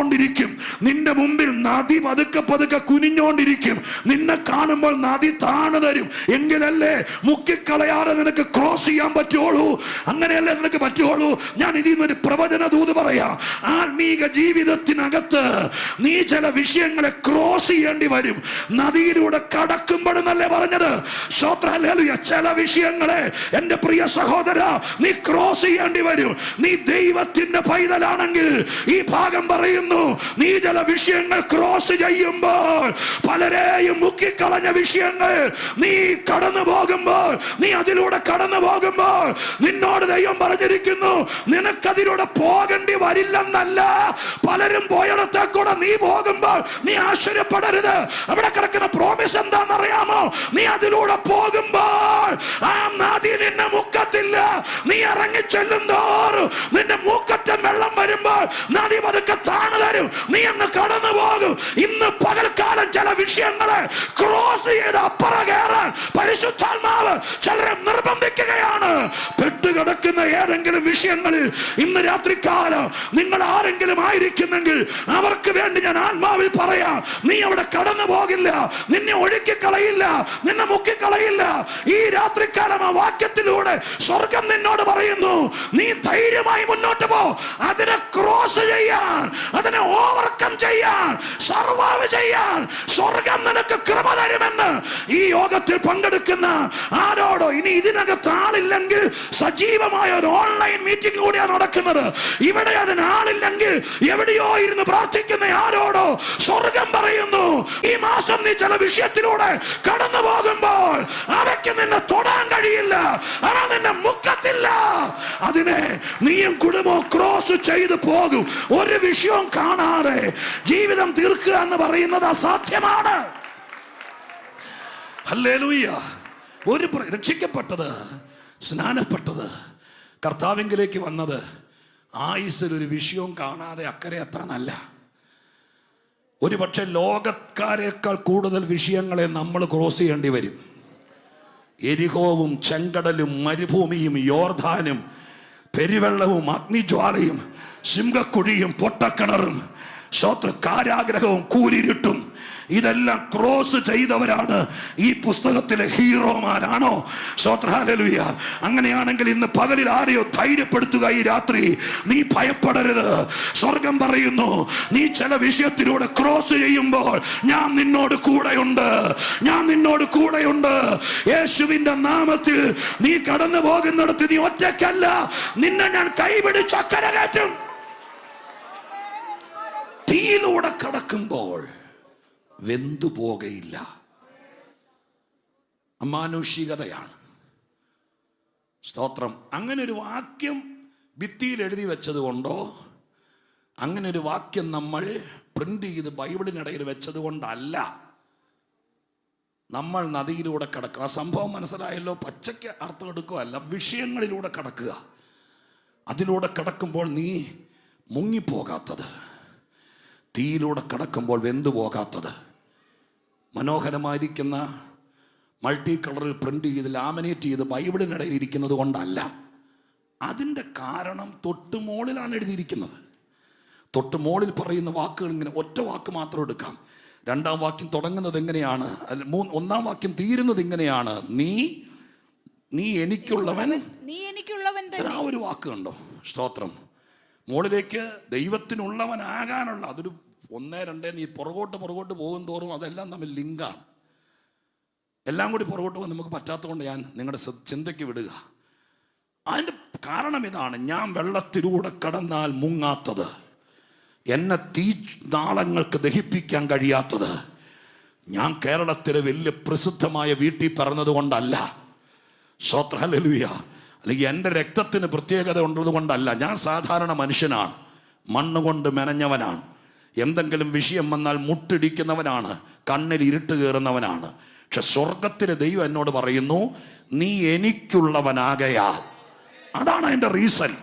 താണോണ്ടിരിക്കും നിന്റെ മുമ്പിൽ നദി പതുക്കെ പതുക്കെ കുനിഞ്ഞോണ്ടിരിക്കും നിന്നെ കാണുമ്പോൾ നദി താണു തരും. എങ്കിലല്ലേ മുക്കിക്കളയാതെ നിനക്ക് ക്രോസ് ചെയ്യാൻ പറ്റുള്ളൂ അങ്ങനെയല്ലേ നിനക്ക് പറ്റുള്ളൂ ഞാൻ ഇതിൽ നിന്നൊരു പ്രവചന ദൂത് പറയാം. ആത്മീക ജീവിതത്തിനകത്ത് നീ ചില വിഷയങ്ങളെ ക്രോസ് ചെയ്യേണ്ടി വരും. നദിയിലൂടെ കടക്കുമ്പോഴെന്നല്ലേ പറഞ്ഞത്? ശ്രോത്രഹല്ലേലൂയ ചില വിഷയങ്ങളെ എന്റെ പ്രിയ സഹോദര നീ ക്രോസ് ചെയ്യേണ്ടി വരും. നീ ദൈവത്തിന്റെ പൈതലാണെങ്കിൽ ഈ ഭാഗം പറയുന്നു നീ ചില വിഷയങ്ങൾ ക്രോസ് ചെയ്യുമ്പോൾ പലരെയും മുക്കിക്കളഞ്ഞ വിഷയങ്ങൾ നീ കടന്നു പോകുമ്പോൾ നീ അതിലൂടെ കടന്നു പോകുമ്പോൾ നിന്നോട് ദൈവം പറഞ്ഞിരിക്കുന്നു നിനക്കതിലൂടെ പോകേണ്ടി വരില്ലെന്നല്ല പലരും പോയിടത്തെ കൂടെ നീ പോകുമ്പോൾ നീ ആശ്ചര്യപ്പെടരുത്. അവിടെ കിടക്കുന്ന പ്രോമിസ് എന്താണെന്നറിയാമോ? നീ അതിലൂടെ പോകുമ്പോൾ ആ നദി നിന്നെ മുക്കത്തില്ല. നീ ഇറങ്ങി ചെല്ലും തോറും നിന്റെ മൂക്കത്തെ വെള്ളം വരുമ്പോൾ നദി പതുക്കെ താണു തരും നീ അങ്ങ് കടന്നു പോകും. ഇന്ന് പകൽക്കാലം ചില വിഷയങ്ങളെ ക്രോസ് ചെയ്ത് അപ്പുറ കയറാൻ പരിശുദ്ധാത്മാവ് ചിലരെ നിർബന്ധിക്കുകയാണ്. പെട്ടുകിടക്കുന്ന ഏതെങ്കിലും വിഷയങ്ങളിൽ ഇന്ന് രാത്രികാലം നിങ്ങൾ ആരെങ്കിലും ആയിരിക്കുന്നെങ്കിൽ അവർക്ക് വേണ്ടി ഞാൻ ആത്മാവിൽ പറയാം. നീ അവിടെ കടന്നു പോകില്ല. നിന്നെ ഒഴുക്കിക്കളയില്ല. നിന്നെ മുക്കിക്കളയില്ല. ഈ രാത്രിക്കാലം ആ വാക്യത്തിലൂടെ സ്വർഗം നിന്നോട് പറയുന്നു. നീ ധൈര്യമായി മുന്നോട്ട് പോ. അതിനെ ക്രോസ് ചെയ്യാൻ അതിനെ ഓവർകം ചെയ്യാൻ സർവൈവ് ചെയ്യാൻ സ്വർഗം നിനക്ക് കൃപ തരുമെന്ന് ഈ യോഗത്തിൽ പങ്കെടുക്കുന്ന ആരോടോ ഇനി ഇതിനകത്ത് ആളില്ലെങ്കിൽ സജീവമായ ഒരു ഓൺലൈൻ മീറ്റിംഗ് കൂടിയാണ് നടക്കുന്നത്. ഇവിടെ അതിനാളില്ലെങ്കിൽ എവിടെയോ ഇരുന്ന് പ്രാർത്ഥിക്കുന്ന ആരോടോ സ്വർഗം പറയുന്നു ഈ മാസം നീ ചില വിഷയത്തിലൂടെ കടന്നു പോകുമ്പോൾ അവയ്ക്ക് നിന്നെ തൊടാൻ കഴിയില്ല അവ നിന്നെ മുക്കത്തില്ല. അതിനെ നീയും കുടുംബവും ക്രോസ് ചെയ്തു പോകും. ഒരു വിഷയവും കാണാതെ ജീവിതം തീർക്കുക എന്ന് പറയുന്നത് അസാധ്യമാണ്. ഒരു രക്ഷിക്കപ്പെട്ടത് സ്നാനപ്പെട്ടത് കർത്താവിങ്കിലേക്ക് വന്നത് ആയുസ്സിൽ ഒരു വിഷയവും കാണാതെ അക്കരെ എത്താനല്ല. ഒരുപക്ഷെ ലോകക്കാരേക്കാൾ കൂടുതൽ വിഷയങ്ങളെ നമ്മൾ ക്രോസ് ചെയ്യേണ്ടി വരും. എരിഹോവും ചെങ്കടലും മരുഭൂമിയും യോർധാനും പെരുവെള്ളവും അഗ്നിജ്വാലയും സിംഹക്കുഴിയും പൊട്ടക്കിണറും. സ്വത്ര കാരാഗ്രഹവും കൂരിരുട്ടും ഇതെല്ലാം ക്രോസ് ചെയ്തവരാണ് ഈ പുസ്തകത്തിലെ ഹീറോമാരാണോ? സ്വത്രാലലുയ അങ്ങനെയാണെങ്കിൽ ഇന്ന് പകലിൽ ആരെയോ ധൈര്യപ്പെടുത്തുക ഈ രാത്രി? നീ ഭയപ്പെടരുത്. സ്വർഗം പറയുന്നു നീ ചില വിഷയത്തിലൂടെ ക്രോസ് ചെയ്യുമ്പോൾ ഞാൻ നിന്നോട് കൂടെയുണ്ട്. ഞാൻ നിന്നോട് കൂടെയുണ്ട്. യേശുവിന്റെ നാമത്തിൽ നീ കടന്നു പോകുന്നിടത്ത് നീ ഒറ്റയ്ക്കല്ല. നിന്നെ ഞാൻ കൈപിടിച്ചക്കര കയറ്റും. തീയിലൂടെ കടക്കുമ്പോൾ വെന്തു പോകയില്ല. അമാനുഷികതയാണ്. സ്തോത്രം. അങ്ങനെ ഒരു വാക്യം ഭിത്തിയിൽ എഴുതി വെച്ചത് കൊണ്ടോ അങ്ങനെ ഒരു വാക്യം നമ്മൾ പ്രിന്റ് ചെയ്ത് ബൈബിളിനിടയിൽ വെച്ചത് കൊണ്ടല്ല നമ്മൾ നദിയിലൂടെ കടക്കുക. ആ സംഭവം മനസ്സിലായല്ലോ? പച്ചയ്ക്ക് അർത്ഥം എടുക്കുകയല്ല വിഷയങ്ങളിലൂടെ കടക്കുക. അതിലൂടെ കടക്കുമ്പോൾ നീ മുങ്ങിപ്പോകാത്തത്. തീയിലൂടെ കടക്കുമ്പോൾ വെന്തു പോകാത്തത്. മനോഹരമായിരിക്കുന്ന മൾട്ടി കളറിൽ പ്രിന്റ് ചെയ്ത് ലാമിനേറ്റ് ചെയ്ത് ബൈബിളിനിടയിൽ ഇരിക്കുന്നത് കൊണ്ടല്ല. അതിന്റെ കാരണം തൊട്ടുമോളിലാണ് എഴുതിയിരിക്കുന്നത്. തൊട്ടുമോളിൽ പറയുന്ന വാക്കുകൾ ഇങ്ങനെ ഒറ്റ വാക്ക് മാത്രം എടുക്കാം. രണ്ടാം വാക്യം തുടങ്ങുന്നത് എങ്ങനെയാണ്? മൂന്ന് ഒന്നാം വാക്യം തീരുന്നത് എങ്ങനെയാണ്? നീ നീ എനിക്കുള്ളവൻ നീ എനിക്കുള്ളവൻ ആ ഒരു വാക്ക് കണ്ടോ? സ്തോത്രം. മുകളിലേക്ക് ദൈവത്തിനുള്ളവനാകാനുള്ള അതൊരു ഒന്നേ രണ്ടേ നീ പുറകോട്ട് പുറകോട്ട് പോകും തോറും അതെല്ലാം തമ്മിൽ ലിങ്കാണ്. എല്ലാം കൂടി പുറകോട്ട് പോകാൻ നമുക്ക് പറ്റാത്തതുകൊണ്ട് ഞാൻ നിങ്ങളുടെ ചിന്തയ്ക്ക് വിടുക. അതിന്റെ കാരണം ഇതാണ് ഞാൻ വെള്ളത്തിലൂടെ കടന്നാൽ മുങ്ങാത്തത്. എന്നെ തീ നാളങ്ങൾക്ക് ദഹിപ്പിക്കാൻ കഴിയാത്തത്. ഞാൻ കേരളത്തിലെ വലിയ പ്രസിദ്ധമായ വീട്ടിൽ പറഞ്ഞത് കൊണ്ടല്ല ശ്രോത്രഹലലുയ അല്ലെങ്കിൽ എന്റെ രക്തത്തിന് പ്രത്യേകത ഉള്ളത് കൊണ്ടല്ല. ഞാൻ സാധാരണ മനുഷ്യനാണ്. മണ്ണുകൊണ്ട് മെനഞ്ഞവനാണ്. എന്തെങ്കിലും വിഷയം വന്നാൽ മുട്ടിടിക്കുന്നവനാണ്. കണ്ണിൽ ഇരുട്ട് കയറുന്നവനാണ്. പക്ഷെ സ്വർഗത്തിലെ ദൈവം എന്നോട് പറയുന്നു നീ എനിക്കുള്ളവനാകയാൽ. അതാണ് എന്റെ റീസൺ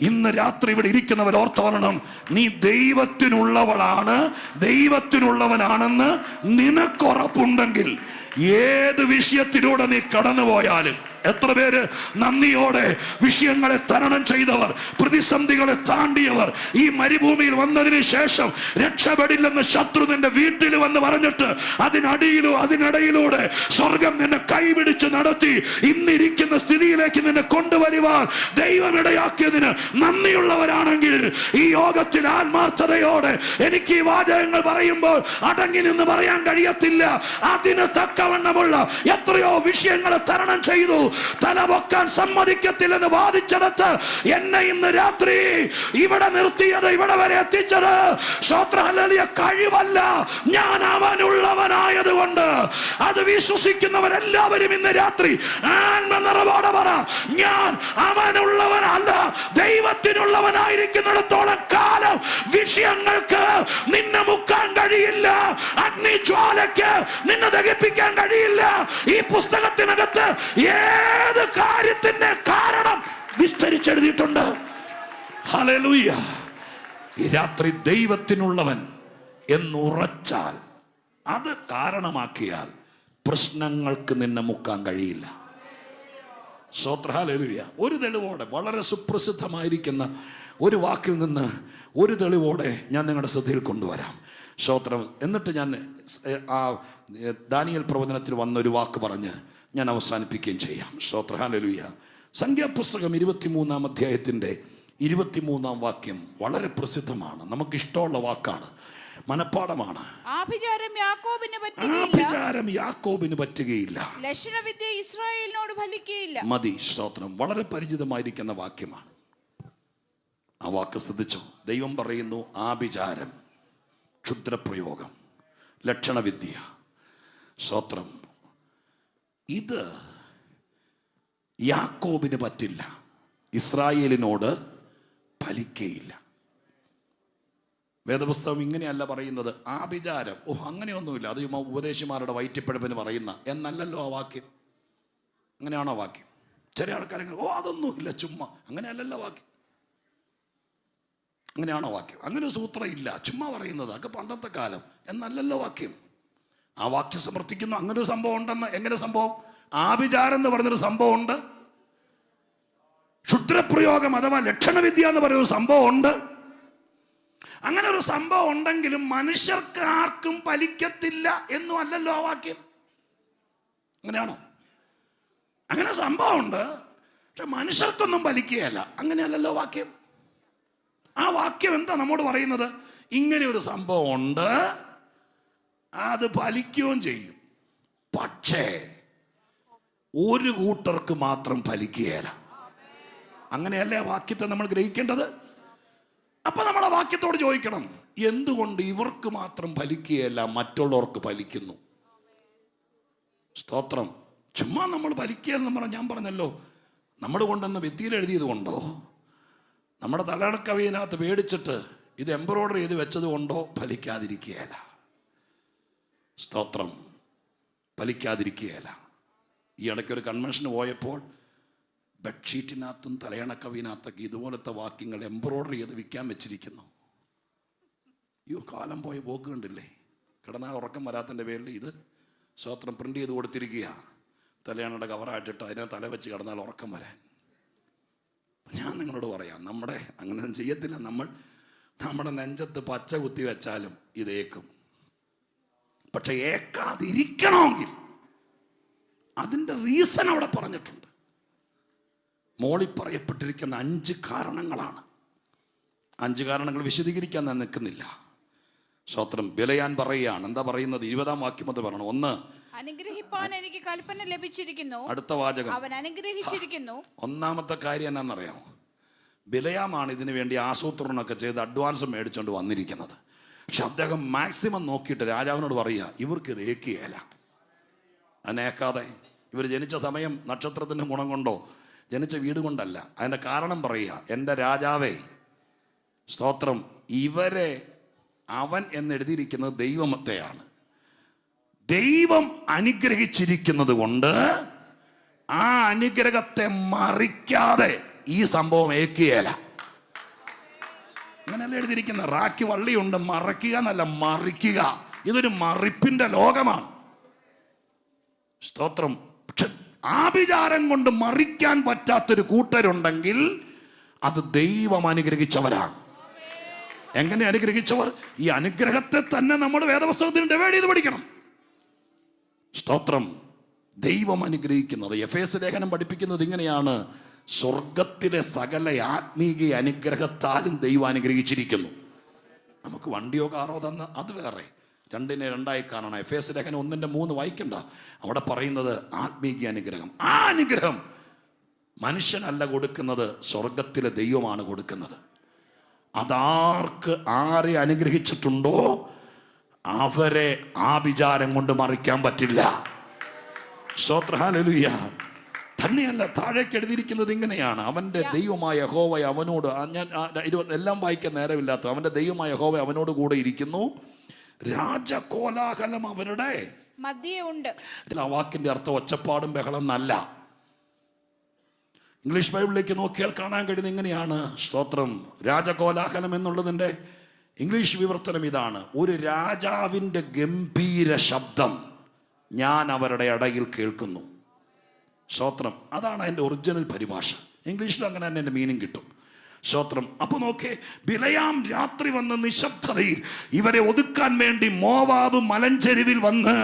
ഇന്ന് രാത്രി ഇവിടെ ഇരിക്കുന്നവർ ഓർത്തോളണം നീ ദൈവത്തിനുള്ളവളാണ്. ദൈവത്തിനുള്ളവനാണെന്ന് നിനക്കുറപ്പുണ്ടെങ്കിൽ ഏത് വിഷയത്തിലൂടെ നീ കടന്നുപോയാലും എത്ര പേര് നന്ദിയോടെ വിഷയങ്ങളെ തരണം ചെയ്തവർ പ്രതിസന്ധികളെ താണ്ടിയവർ ഈ മരുഭൂമിയിൽ വന്നതിന് ശേഷം രക്ഷപ്പെടില്ലെന്ന് ശത്രു നിന്റെ വീട്ടിൽ വന്ന് പറഞ്ഞിട്ട് അതിനടിയിലോ അതിനിടയിലൂടെ സ്വർഗം നിന്നെ കൈപിടിച്ച് നടത്തി ഇന്നിരിക്കുന്ന സ്ഥിതിയിലേക്ക് നിന്നെ കൊണ്ടുവരുവാൻ ദൈവം ഇടയാക്കിയതിന് നന്ദിയുള്ളവരാണെങ്കിൽ ഈ യോഗത്തിൽ ആത്മാർത്ഥതയോടെ എനിക്ക് ഈ വാചകങ്ങൾ പറയുമ്പോൾ അടങ്ങി നിന്ന് പറയാൻ കഴിയത്തില്ല. അതിന് തക്കവണ്ണമുള്ള എത്രയോ വിഷയങ്ങളെ തരണം ചെയ്തു. തലപൊക്കാൻ സമ്മതിക്കത്തില്ലെന്ന് വാദിച്ചെടുത്ത് എന്നെ ഇന്ന് രാത്രി ഇവിടെ നിർത്തിയത് ഇവിടെ വരെ എത്തിച്ചത്. ശ്രോത്രഹലിയ കഴിവല്ല. ഞാൻ അവനുള്ളവനായത് കൊണ്ട് അത് വിശ്വസിക്കുന്നവരെല്ലാവരും ഇന്ന് രാത്രി ആത്മ നിറവോടെ പറ. ഞാൻ അവനുള്ളവനല്ല ദൈവത്തിനുള്ളവനായിരിക്കുന്നിടത്തോളം കാലം വിഷയങ്ങൾക്ക് നിന്നെ മുക്കാൻ കഴിയില്ല. അഗ്നിജ്വാലയ്ക്ക് നിന്നെ ദഹിപ്പിക്കാൻ കഴിയില്ല. ഈ പുസ്തകത്തിനകത്ത് ഏത് കാര്യത്തിന്റെ കാരണം വിസ്തരിച്ചെഴുതിയിട്ടുണ്ട്? ഹല്ലേലൂയ. ഈ രാത്രി ദൈവത്തിനുള്ളവൻ എന്നുറച്ചാൽ അത് കാരണമാക്കിയാൽ പ്രശ്നങ്ങൾക്ക് നിന്നെ മുക്കാൻ കഴിയില്ല. ശ്രോത്രഹാലലുയ ഒരു തെളിവോടെ വളരെ സുപ്രസിദ്ധമായിരിക്കുന്ന ഒരു വാക്കിൽ നിന്ന് ഒരു തെളിവോടെ ഞാൻ നിങ്ങളുടെ ശ്രദ്ധയിൽ കൊണ്ടുവരാം. ശ്രോത്രം എന്നിട്ട് ഞാൻ ആ ദാനിയൽ പ്രവചനത്തിൽ വന്നൊരു വാക്ക് പറഞ്ഞ് ഞാൻ അവസാനിപ്പിക്കുകയും ചെയ്യാം. ശ്രോത്രഹാലലുയ സംഖ്യാപുസ്തകം ഇരുപത്തിമൂന്നാം അധ്യായത്തിന്റെ ഇരുപത്തിമൂന്നാം വാക്യം വളരെ പ്രസിദ്ധമാണ്. നമുക്ക് ഇഷ്ടമുള്ള വാക്കാണ്. മനപ്പാടമാണ് ആഭിചാരം യാക്കോബിന് പറ്റുകയില്ല. ആഭിചാരം യാക്കോബിന് പറ്റുകയില്ല. ലക്ഷണവിദ്യ ഇസ്രായേലിനോട് ഫലിക്കുകയില്ല. മതി സ്തോത്രം വളരെ പരിചിതമായിരിക്കുന്ന വാക്യമാണ്. ആ വാക്ക് ശ്രദ്ധിച്ചോ? ദൈവം പറയുന്നു ആഭിചാരം. ക്ഷുദ്രപ്രയോഗം ലക്ഷണവിദ്യ സ്തോത്രം ഇത് യാക്കോബിന് പറ്റില്ല. ഇസ്രായേലിനോട് ഫലിക്കയില്ല. വേദപുസ്തകം ഇങ്ങനെയല്ല പറയുന്നത് ആ വിചാരം ഓ അങ്ങനെയൊന്നുമില്ല. അത് ഉപദേശിമാരുടെ വയറ്റിപ്പഴപ്പിന് പറയുന്ന എന്നല്ലല്ലോ ആ വാക്യം. അങ്ങനെയാണോ വാക്യം? ചില ആൾക്കാരെ ഓ അതൊന്നുമില്ല ചുമ്മാ. അങ്ങനെയല്ലല്ലോ വാക്യം. അങ്ങനെയാണോ വാക്യം? അങ്ങനെ സൂത്രം ഇല്ല ചുമ്മാ പറയുന്നത്. അതൊക്കെ പണ്ടത്തെ കാലം. എന്നല്ലല്ലോ വാക്യം. ആ വാക്യം സമർത്ഥിക്കുന്നു. അങ്ങനെ ഒരു സംഭവം ഉണ്ടെന്ന് എങ്ങനെ സംഭവം? ആഭിചാരം എന്ന് പറഞ്ഞൊരു സംഭവം ഉണ്ട്. ക്ഷുദ്രപ്രയോഗം അഥവാ ലക്ഷണവിദ്യ എന്ന് പറയുന്ന ഒരു സംഭവം ഉണ്ട്. അങ്ങനെ ഒരു സംഭവം ഉണ്ടെങ്കിലും മനുഷ്യർക്ക് ആർക്കും ഫലിക്കത്തില്ല എന്നും അല്ലല്ലോ ആ വാക്യം. അങ്ങനെയാണോ? അങ്ങനെ സംഭവമുണ്ട് പക്ഷെ മനുഷ്യർക്കൊന്നും ഫലിക്കുകയല്ല. അങ്ങനെയല്ലല്ലോ വാക്യം. ആ വാക്യം എന്താ നമ്മോട് പറയുന്നത്? ഇങ്ങനെ ഒരു സംഭവം ഉണ്ട്. അത് ഫലിക്കുകയും ചെയ്യും. പക്ഷേ ഒരു കൂട്ടർക്ക് മാത്രം ഫലിക്കുകയില്ല അങ്ങനെയല്ലേ വാക്യത്തെ നമ്മൾ ഗ്രഹിക്കേണ്ടത്? അപ്പൊ നമ്മൾ ആ വാക്യത്തോട് ചോദിക്കണം എന്തുകൊണ്ട് ഇവർക്ക് മാത്രം ഫലിക്കുകയല്ല മറ്റുള്ളവർക്ക് ഫലിക്കുന്നു? സ്തോത്രം. ചുമ്മാ നമ്മൾ ഫലിക്കുക എന്ന് പറഞ്ഞാൽ ഞാൻ പറഞ്ഞല്ലോ നമ്മൾ കൊണ്ടുവന്ന വ്യക്തിയിൽ എഴുതിയത് കൊണ്ടോ? നമ്മുടെ തലകണക്കവിയനകത്ത് പേടിച്ചിട്ട് ഇത് എംബ്രോയ്ഡറി ചെയ്ത് വെച്ചത് കൊണ്ടോ ഫലിക്കാതിരിക്കുകയല്ല. സ്തോത്രം. ഫലിക്കാതിരിക്കുകയല്ല. ഈ ഇടയ്ക്കൊരു കൺവെൻഷന് പോയപ്പോൾ ബെഡ്ഷീറ്റിനകത്തും തലയണക്കവിനകത്തൊക്കെ ഇതുപോലത്തെ വാക്യങ്ങൾ എംബ്രോയ്ഡറി ചെയ്ത് വിൽക്കാൻ വെച്ചിരിക്കുന്നു. അയ്യോ കാലം പോയ പോക്ക് കണ്ടില്ലേ? കിടന്നാൽ ഉറക്കം വരാത്തതിന്റെ പേരിൽ ഇത് സ്തോത്രം പ്രിന്റ് ചെയ്ത് കൊടുത്തിരിക്കുക തലയണയുടെ കവറായിട്ടിട്ട് അതിനെ തല വെച്ച് കിടന്നാൽ ഉറക്കം വരാൻ. ഞാൻ നിങ്ങളോട് പറയാം നമ്മുടെ അങ്ങനെ ചെയ്യത്തില്ല. നമ്മൾ നമ്മുടെ നെഞ്ചത്ത് പച്ച കുത്തി വെച്ചാലും ഇതേക്കും. പക്ഷെ ഏക്കാതിരിക്കണമെങ്കിൽ അതിന്റെ റീസൺ അവിടെ പറഞ്ഞിട്ടുണ്ട്. മോളി പറയപ്പെട്ടിരിക്കുന്ന അഞ്ച് കാരണങ്ങളാണ്. അഞ്ച് കാരണങ്ങൾ വിശദീകരിക്കാൻ ഞാൻ നിൽക്കുന്നില്ല. സ്വത്രം ബിലയാൻ പറയുകയാണ്. എന്താ പറയുന്നത്? ഇരുപതാം വാക്യം അത് പറയണം. ഒന്ന് അനുഗ്രഹിപ്പാൻ എനിക്ക് കൽപ്പന ലഭിച്ചിരിക്കുന്നു. അടുത്ത വാചകം. അവൻ അനുഗ്രഹിച്ചിരിക്കുന്നു. ഒന്നാമത്തെ കാര്യം എന്നാണെന്നറിയാമോ? ബിലയാമാണ് ഇതിനു വേണ്ടി ആസൂത്രണമൊക്കെ ചെയ്ത് അഡ്വാൻസ് മേടിച്ചുകൊണ്ട് വന്നിരിക്കുന്നത്. പക്ഷെ അദ്ദേഹം മാക്സിമം നോക്കിയിട്ട് രാജാവിനോട് പറയുക ഇവർക്ക് ഇത് ഏക്കുകയല്ല. അതിനേക്കാതെ ഇവർ ജനിച്ച സമയം നക്ഷത്രത്തിന്റെ ഗുണം കൊണ്ടോ ജനിച്ച വീട് കൊണ്ടല്ല. അതിന്റെ കാരണം പറയുക എന്റെ രാജാവേ സ്തോത്രം. ഇവരെ അവൻ എന്നെഴുതിയിരിക്കുന്നത് ദൈവമത്തെയാണ്. ദൈവം അനുഗ്രഹിച്ചിരിക്കുന്നത് കൊണ്ട് ആ അനുഗ്രഹത്തെ മറിക്കാതെ ഈ സംഭവം ഏക്കുകയല്ല. അങ്ങനെയല്ല എഴുതിയിരിക്കുന്ന റാക്കി വള്ളിയുണ്ട് മറയ്ക്കുക എന്നല്ല മറിക്കുക. ഇതൊരു മറിപ്പിന്റെ ലോകമാണ്. സ്തോത്രം. പക്ഷെ ആഭിചാരം കൊണ്ട് മറിക്കാൻ പറ്റാത്തൊരു കൂട്ടരുണ്ടെങ്കിൽ അത് ദൈവം അനുഗ്രഹിച്ചവരാണ്. എങ്ങനെ അനുഗ്രഹിച്ചവർ? ഈ അനുഗ്രഹത്തെ തന്നെ നമ്മൾ വേദപുസ്തകത്തിന് ഡിവൈഡ് ചെയ്ത് പഠിക്കണം. സ്തോത്രം. ദൈവം അനുഗ്രഹിക്കുന്നത്. എഫ് എസ് ലേഖനം പഠിപ്പിക്കുന്നത് ഇങ്ങനെയാണ്. സ്വർഗത്തിലെ സകല ആത്മീക അനുഗ്രഹത്താലും ദൈവം അനുഗ്രഹിച്ചിരിക്കുന്നു. നമുക്ക് വണ്ടിയോ കാറോ തന്ന അത് വേറെ. രണ്ടിനെ രണ്ടായി കാണണം. എഫ് എസ് ലേഖനം ഒന്നിന്റെ മൂന്ന് വായിക്കണ്ട. അവിടെ പറയുന്നത് ആത്മീക അനുഗ്രഹം. ആ അനുഗ്രഹം മനുഷ്യനല്ല കൊടുക്കുന്നത് സ്വർഗത്തിലെ ദൈവമാണ് കൊടുക്കുന്നത്. അതാർക്ക് ആരെ അനുഗ്രഹിച്ചിട്ടുണ്ടോ? അവരെ ആ വിചാരം കൊണ്ട് മറിക്കാൻ പറ്റില്ല. ശ്രോത്രഹാലലുയ്യ തന്നെയല്ല താഴേക്ക് എഴുതിയിരിക്കുന്നത് ഇങ്ങനെയാണ്. അവന്റെ ദൈവമായ ഹോവ അവനോട് ഞാൻ ഇരുപത് എല്ലാം വായിക്കാൻ നേരമില്ലാത്ത അവന്റെ ദൈവമായ ഹോവ അവനോട് കൂടെ ഇരിക്കുന്നു. രാജകോലാഹലം അവരുടെ ഉണ്ട്. ആ വാക്കിന്റെ അർത്ഥം ഒച്ചപ്പാടും ബഹളം നല്ല ഇംഗ്ലീഷ് ബൈബിളിലേക്ക് നോക്കിയാൽ കാണാൻ കഴിയുന്ന ഇങ്ങനെയാണ്. സ്തോത്രം രാജകോലാഹലം എന്നുള്ളതിന്റെ ഇംഗ്ലീഷ് വിവർത്തനം ഇതാണ്. ഒരു രാജാവിന്റെ ഗംഭീര ശബ്ദം ഞാൻ അവരുടെ ഇടയിൽ കേൾക്കുന്നു. സ്തോത്രം അതാണ് അതിന്റെ ഒറിജിനൽ പരിഭാഷ. ഇംഗ്ലീഷിൽ അങ്ങനെ തന്നെ എന്റെ മീനിങ് കിട്ടും. സ്തോത്രം അപ്പൊ നോക്കേ ബിലയാം രാത്രി വന്ന നിശബ്ദതയിൽ ഇവരെ ഒതുക്കാൻ വേണ്ടി മോവാബ് മലഞ്ചെരുവിൽ വന്ന്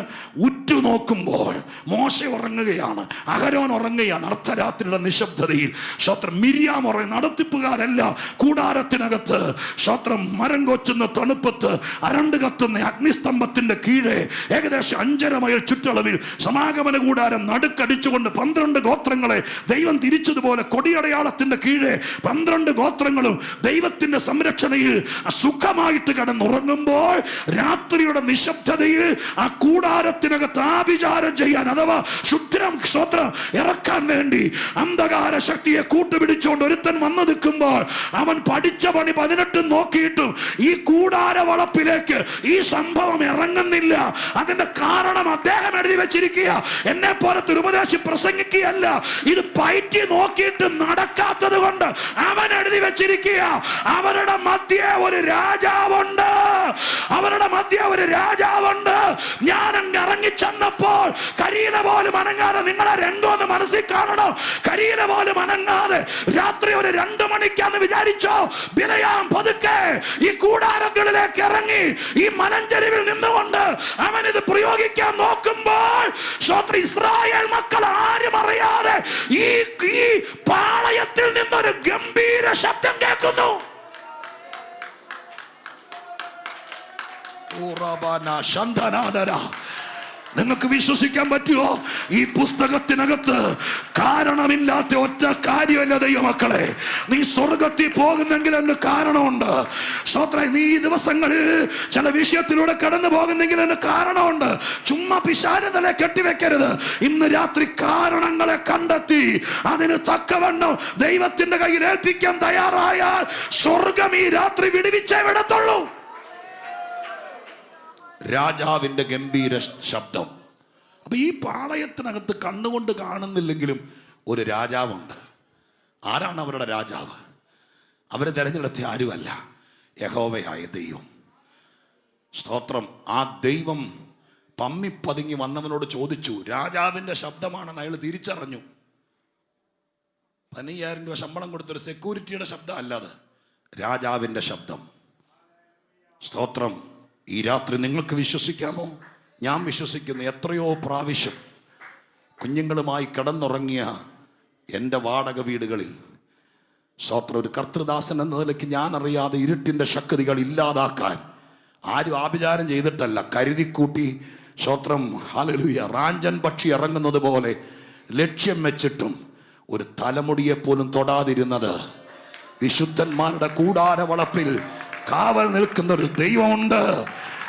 ഉറ്റുനോക്കുമ്പോൾ മോശ ഉറങ്ങുകയാണ് അഹരോൻ ഉറങ്ങുകയാണ് അർദ്ധരാത്രിയുടെ നിശബ്ദതയിൽ. സ്തോത്രം മിരിയാം ഉറങ്ങി നടത്തിപ്പുകാരല്ല കൂടാരത്തിനകത്ത് സ്തോത്രം മരം കൊച്ചുന്ന തണുപ്പത്ത് അരണ്ട് കത്തുന്ന അഗ്നിസ്തംഭത്തിന്റെ കീഴെ ഏകദേശം അഞ്ചര മൈൽ ചുറ്റളവിൽ സമാഗമന കൂടാരം നടുക്കടിച്ചുകൊണ്ട് പന്ത്രണ്ട് ഗോത്രങ്ങളെ ദൈവം തിരിച്ചതുപോലെ കൊടിയടയാളത്തിന്റെ കീഴെ പന്ത്രണ്ട് ഗോത്രങ്ങളും ദൈവത്തിന്റെ സംരക്ഷണയിൽ സുഖമായിട്ട് കിടന്നുറങ്ങുമ്പോൾ രാത്രിയുടെ നിശബ്ദതയിൽ ആ കൂടാരത്തിനകത്ത് ആഭിചാരം ചെയ്യാൻ അഥവാ ശുദ്രം സ്വത്രം ഇറക്കാൻ വേണ്ടി അന്ധകാര ശക്തിയെ കൂട്ടുപിടിച്ചുകൊണ്ട് ഒരുത്തൻ വന്നു നിൽക്കുമ്പോൾ അവൻ പഠിച്ച പണി പതിനെട്ടും നോക്കിയിട്ടും ഈ കൂടാര വളപ്പിലേക്ക് ഈ സംഭവം ഇറങ്ങുന്നില്ല. അതിന്റെ കാരണം അദ്ദേഹം എഴുതി വെച്ചിരിക്കുക. എന്നെ പോലെ തിരുപദേശി പ്രസംഗിക്കുകയല്ല. ഇത് പയറ്റി നോക്കിയിട്ട് നടക്കാത്തത് കൊണ്ട് അവൻ എഴുതി വെച്ചിരിക്കുക. അവരുടെ മധ്യേ ഒരു രാജാവുണ്ട്. അവരുടെ മധ്യ ഒരു രാജാവുണ്ട്. ഞാൻ അങ്ങ് ഇറങ്ങിച്ചെന്നപ്പോൾ കരീന പോലും അനങ്ങാതെ നിങ്ങളെ രംഗം ഒന്ന് മനസ്സിൽ കാണണം? കരീന പോലും അനങ്ങാതെ രാത്രി ഒരു രണ്ടു മണിക്കാന്ന് വിചാരിച്ചോ? ബിലയാം പതുക്കെ. ഈ കൂടാരങ്ങളിലേക്ക് ഇറങ്ങി ഈ മലഞ്ചെരിവിൽ നിന്നുകൊണ്ട് അവൻ ഇത് പ്രയോഗിക്കാൻ നോക്കുമ്പോൾ ഇസ്രായേൽ മക്കൾ ആരും അറിയാതെ ഈ പാളയത്തിൽ നിന്നൊരു ഗംഭീര ശബ്ദം കേൾക്കുന്നു ഊറാബാന ശന്തനാദര. നിങ്ങൾക്ക് വിശ്വസിക്കാൻ പറ്റുമോ? ഈ പുസ്തകത്തിനകത്ത് കാരണമില്ലാത്ത ഒറ്റ കാര്യമല്ല ദൈവമക്കളെ. നീ സ്വർഗത്തിൽ പോകുന്നെങ്കിൽ അതിന് കാരണമുണ്ട്. സ്വത്ര നീ ഈ ദിവസങ്ങളിൽ ചില വിഷയത്തിലൂടെ കടന്നു പോകുന്നെങ്കിൽ അതിന് കാരണമുണ്ട്. ചുമ്മാ പിശാരതലെ കെട്ടിവെക്കരുത്. ഇന്ന് രാത്രി കാരണങ്ങളെ കണ്ടെത്തി. അതിന് തക്കവണ്ണം ദൈവത്തിന്റെ കയ്യിൽ ഏൽപ്പിക്കാൻ തയ്യാറായാൽ സ്വർഗം ഈ രാത്രി വിടുവിച്ചേ വിടത്തുള്ളൂ. രാജാവിന്റെ ഗംഭീര ശബ്ദം. അപ്പൊ ഈ പാളയത്തിനകത്ത് കണ്ണുകൊണ്ട് കാണുന്നില്ലെങ്കിലും ഒരു രാജാവുണ്ട്. ആരാണ് അവരുടെ രാജാവ്? അവരെ തിരഞ്ഞെടുത്ത ആരുമല്ല. യഹോവയായ ദൈവം. സ്തോത്രം. ആ ദൈവം പമ്മിപ്പതുങ്ങി വന്നവനോട് ചോദിച്ചു രാജാവിന്റെ ശബ്ദമാണെന്ന് അയാൾ തിരിച്ചറിഞ്ഞു. പതിനയ്യായിരം രൂപ ശമ്പളം കൊടുത്തൊരു സെക്യൂരിറ്റിയുടെ ശബ്ദം അല്ലാതെ രാജാവിന്റെ ശബ്ദം. സ്തോത്രം. ഈ രാത്രി നിങ്ങൾക്ക് വിശ്വസിക്കാമോ? ഞാൻ വിശ്വസിക്കുന്ന. എത്രയോ പ്രാവശ്യം കുഞ്ഞുങ്ങളുമായി കടന്നുറങ്ങിയ എന്റെ വാടക വീടുകളിൽ. സ്വത്ര ഒരു കർത്തൃദാസൻ എന്ന നിലയ്ക്ക് ഞാൻ അറിയാതെ ഇരുട്ടിന്റെ ശക്തികൾ ഇല്ലാതാക്കാൻ ആരും ആഭിചാരം ചെയ്തിട്ടല്ല. കരുതിക്കൂട്ടി സ്വത്രം ഹാലലുയ റാഞ്ചൻ പക്ഷി ഇറങ്ങുന്നത് പോലെ ലക്ഷ്യം വെച്ചിട്ടും ഒരു തലമുടിയെ പോലും തൊടാതിരുന്നത് വിശുദ്ധന്മാരുടെ കൂടാര വളപ്പിൽ കാവൽ നിൽക്കുന്ന ഒരു ദൈവമുണ്ട്.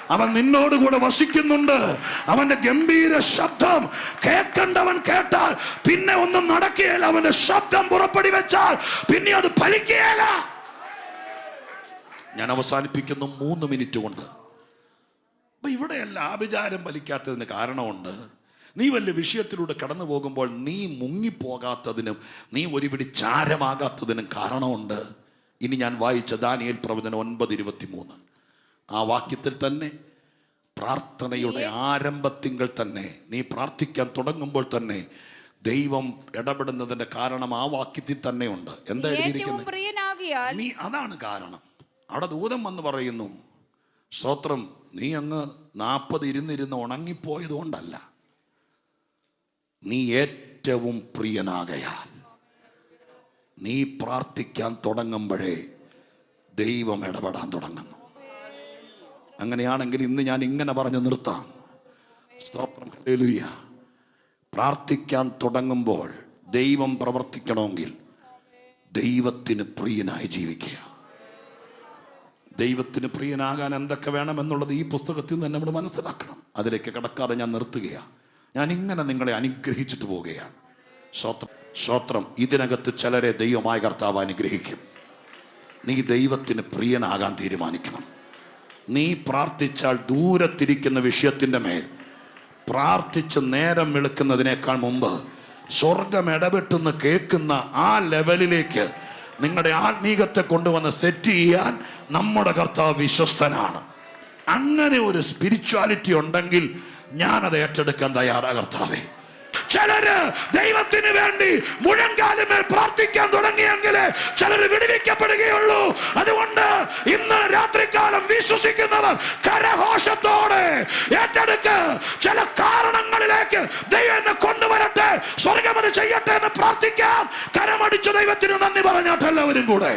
അവൻ നിന്നോടുകൂടെ വസിക്കുന്നുണ്ട്. അവന്റെ ഗംഭീര ശബ്ദം കേൾക്കണ്ടവൻ കേട്ടാൽ പിന്നെ ഒന്നും നടക്കുകയില്ല. അവന്റെ ശബ്ദം പുറപ്പെടി വെച്ചാൽ പിന്നെ അത് ഫലിക്കുകയില്ല. ഞാൻ അവസാനിപ്പിക്കുന്നു മൂന്ന് മിനിറ്റ് കൊണ്ട്. അപ്പൊ ഇവിടെയല്ല ആഭിചാരം ഫലിക്കാത്തതിന് കാരണമുണ്ട്. നീ വലിയ വിഷയത്തിലൂടെ കടന്നു പോകുമ്പോൾ നീ മുങ്ങിപ്പോകാത്തതിനും നീ ഒരുപിടി ചാരമാകാത്തതിനും കാരണമുണ്ട്. ഇനി ഞാൻ വായിച്ച ദാനിയൽ പ്രവചനം ഒൻപത് ഇരുപത്തി മൂന്ന് ആ വാക്യത്തിൽ തന്നെ പ്രാർത്ഥനയുടെ ആരംഭത്തിങ്കൾ തന്നെ നീ പ്രാർത്ഥിക്കാൻ തുടങ്ങുമ്പോൾ തന്നെ ദൈവം ഇടപെടുന്നതിന്റെ കാരണം ആ വാക്യത്തിൽ തന്നെ ഉണ്ട് എന്താ എഴുതിയിരിക്കുന്നത്? നീ അതാണ് കാരണം. അവിടെ ദൂതം വന്ന് പറയുന്നു സ്തോത്രം നീ അങ്ങ് നാൽപ്പത് ഇരുന്നിരുന്ന് ഉണങ്ങിപ്പോയത് കൊണ്ടല്ല നീ ഏറ്റവും പ്രിയനാകയാൽ നീ പ്രാർത്ഥിക്കാൻ തുടങ്ങുമ്പോഴേ ദൈവം ഇടപെടാൻ തുടങ്ങുന്നു. അങ്ങനെയാണെങ്കിൽ ഇന്ന് ഞാൻ ഇങ്ങനെ പറഞ്ഞു നിർത്താം. സ്തോത്രം. പ്രാർത്ഥിക്കാൻ തുടങ്ങുമ്പോൾ ദൈവം പ്രവർത്തിക്കണമെങ്കിൽ ദൈവത്തിന് പ്രിയനായി ജീവിക്കുക. ദൈവത്തിന് പ്രിയനാകാൻ എന്തൊക്കെ വേണമെന്നുള്ളത് ഈ പുസ്തകത്തിൽ നിന്ന് നമ്മൾ മനസ്സിലാക്കണം. അതിലേക്ക് കടക്കാതെ ഞാൻ നിർത്തുകയാണ്. ഞാൻ ഇങ്ങനെ നിങ്ങളെ അനുഗ്രഹിച്ചിട്ട് പോവുകയാണ്. സ്വത്രം സ്വത്രം. ഇതിനകത്ത് ചിലരെ ദൈവമായ കർത്താവ് അനുഗ്രഹിക്കും. നീ ദൈവത്തിന് പ്രിയനാകാൻ തീരുമാനിക്കണം. നീ പ്രാർത്ഥിച്ചാൽ ദൂരത്തിരിക്കുന്ന വിഷയത്തിന്റെ മേൽ പ്രാർത്ഥിച്ച് നേരം വെളുക്കുന്നതിനേക്കാൾ മുമ്പ് സ്വർഗം ഇടപെട്ടെന്ന് കേൾക്കുന്ന ആ ലെവലിലേക്ക് നിങ്ങളുടെ ആത്മീകത്തെ കൊണ്ടുവന്ന് സെറ്റ് ചെയ്യാൻ നമ്മുടെ കർത്താവ് വിശ്വസ്തനാണ്. അങ്ങനെ ഒരു സ്പിരിച്വാലിറ്റി ഉണ്ടെങ്കിൽ ഞാനത് ഏറ്റെടുക്കാൻ തയ്യാറാ കർത്താവേ. ചിലര് ദൈവത്തിന് വേണ്ടി മുഴങ്കാലുമേൽ പ്രാർത്ഥിക്കാൻ തുടങ്ങിയെങ്കിൽ ചിലര് വിടുവിക്കപ്പെടുകയുള്ളൂ. അതുകൊണ്ട് ഇന്ന് രാത്രികാലം വിശ്വസിക്കുന്നവർ കരഘോഷത്തോടെ ഏറ്റെടുക്ക്. ചില കാരണങ്ങളിലേക്ക് ദൈവം എന്നെ കൊണ്ടുവരട്ടെ സ്വർഗം ചെയ്യട്ടെ എന്ന് പ്രാർത്ഥിക്കാം. കരമടിച്ചു ദൈവത്തിന് നന്ദി പറഞ്ഞാട്ടെല്ലാവരും കൂടെ.